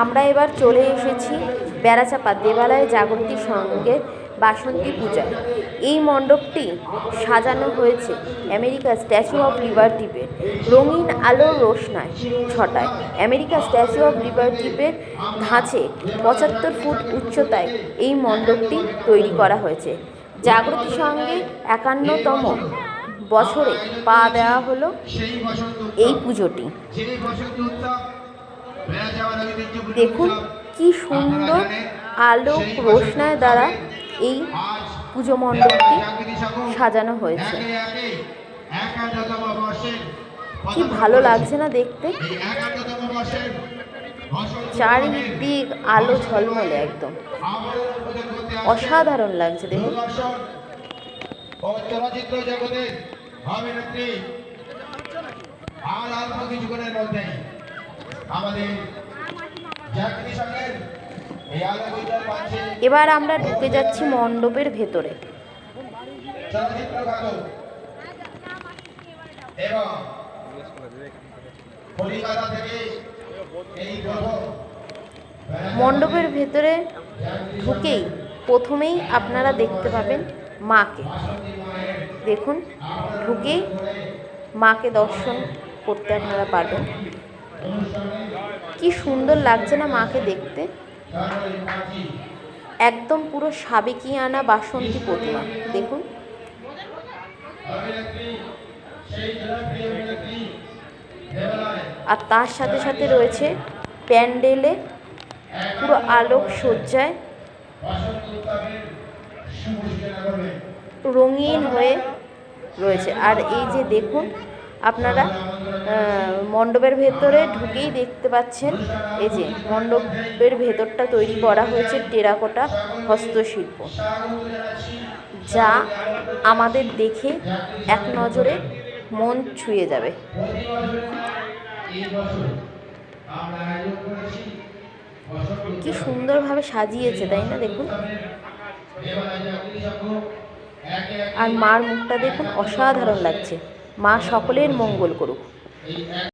আমরা এবার চলে এসেছি বেড়াচাপা দেবালয় জাগরতী সঙ্গে বাসন্তী পূজায়। এই মণ্ডপটি সাজানো হয়েছে আমেরিকা স্ট্যাচু অফ লিবার্টিতে রঙিন আলোর রোশনায় ছটায়। আমেরিকা স্ট্যাচু অফ লিবার্টিপের ধাঁচে পঁচাত্তর ফুট উচ্চতায় এই মণ্ডপটি তৈরি করা হয়েছে। জাগরতী সঙ্গে একান্নতম বছরে পা দেওয়া হলো এই পুজোটি। দেখুন কি সুন্দর আলোক রোশনায় দ্বারা এই পুজো মণ্ডপটি সাজানো হয়েছে। কি ভালো লাগছে না দেখতে? চারিদিক আলো ঝলমলে একদম। অসাধারণ লাগছে দেখুন। চলচ্চিত্র অভিনেত্রী আর অল্প কিছুক্ষণের আমাদের এই এবার আমরা ঢুকে যাচ্ছি মণ্ডপের ভেতরে। চলচ্চিত্র খাত এবং কলিকাতা থেকে এই প্রথম মণ্ডপের ভেতরে ঢুকেই প্রথমেই আপনারা দেখতে পাবেন মাকে। দেখুন ঢুকেই মাকে দর্শন করতে আপনারা পারবেন। কি সুন্দর লাগছে না মাকে দেখতে। একদম পুরো সাবেকিয়ানা বাসন্তী প্রতিমা। দেখুন। আর তার সাথে সাথে রয়েছে প্যান্ডেলে পুরো আলোক সজ্জায় রঙিন হয়ে রয়েছে। আর এই যে দেখুন, আপনারা মণ্ডপের ভেতরে ঢুকেই দেখতে পাচ্ছেন এই যে মণ্ডপের ভেতরটা তৈরি করা হয়েছে টেরাকোটা হস্তশিল্প, যা আমাদের দেখে এক নজরে মন ছুঁয়ে যাবে। কি সুন্দরভাবে সাজিয়েছে, তাই না? দেখুন। আর মার মুখটা দেখুন, অসাধারণ লাগছে। মা সকলের মঙ্গল করুক। এই এক